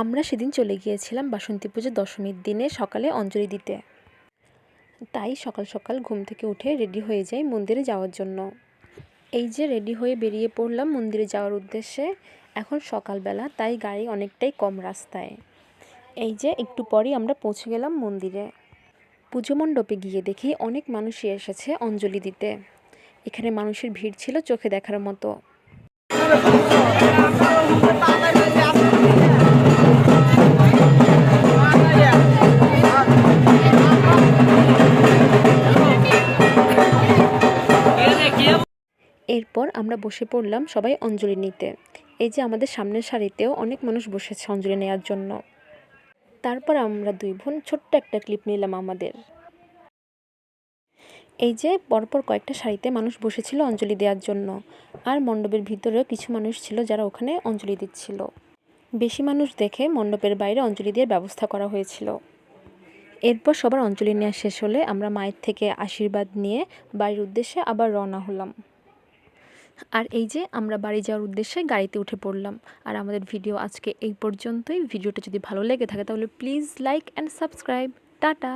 আমরা সেদিন চলে গিয়েছিলাম বাসন্তী পুজো দশমীর দিনে সকালে অঞ্জলি দিতে। তাই সকাল সকাল ঘুম থেকে উঠে রেডি হয়ে যাই মন্দিরে যাওয়ার জন্য। এই যে রেডি হয়ে বেরিয়ে পড়লাম মন্দিরে যাওয়ার উদ্দেশ্যে, এখন সকালবেলা, তাই গাড়ি অনেকটাই কম রাস্তায়। এই যে একটু পরেই আমরা পৌঁছে গেলাম মন্দিরে। পুজো মণ্ডপে গিয়ে দেখি অনেক মানুষই এসেছে অঞ্জলি দিতে। এখানে মানুষের ভিড় ছিল চোখে দেখার মতো। এরপর আমরা বসে পড়লাম সবাই অঞ্জলি নিতে। এই যে আমাদের সামনের সারিতেও অনেক মানুষ বসেছে অঞ্জলি নেওয়ার জন্য। তারপর আমরা দুই বোন ছোট্ট একটা ক্লিপ নিলাম আমাদের। এই যে পরপর কয়েকটা শাড়িতে মানুষ বসেছিল অঞ্জলি দেওয়ার জন্য। আর মণ্ডপের ভিতরেও কিছু মানুষ ছিল যারা ওখানে অঞ্জলি দিচ্ছিল। বেশি মানুষ দেখে মণ্ডপের বাইরে অঞ্জলি দেওয়ার ব্যবস্থা করা হয়েছিল। এরপর সবার অঞ্জলি নেওয়া শেষ হলে আমরা মায়ের থেকে আশীর্বাদ নিয়ে বাড়ির উদ্দেশ্যে আবার রওনা হলাম। আর এই যে আমরা বাড়ি যাওয়ার উদ্দেশ্যে গাড়িতে উঠে পড়লাম। আর আমাদের ভিডিও আজকে এই পর্যন্তই। ভিডিওটা যদি ভালো লেগে থাকে তাহলে please like and subscribe. Tata!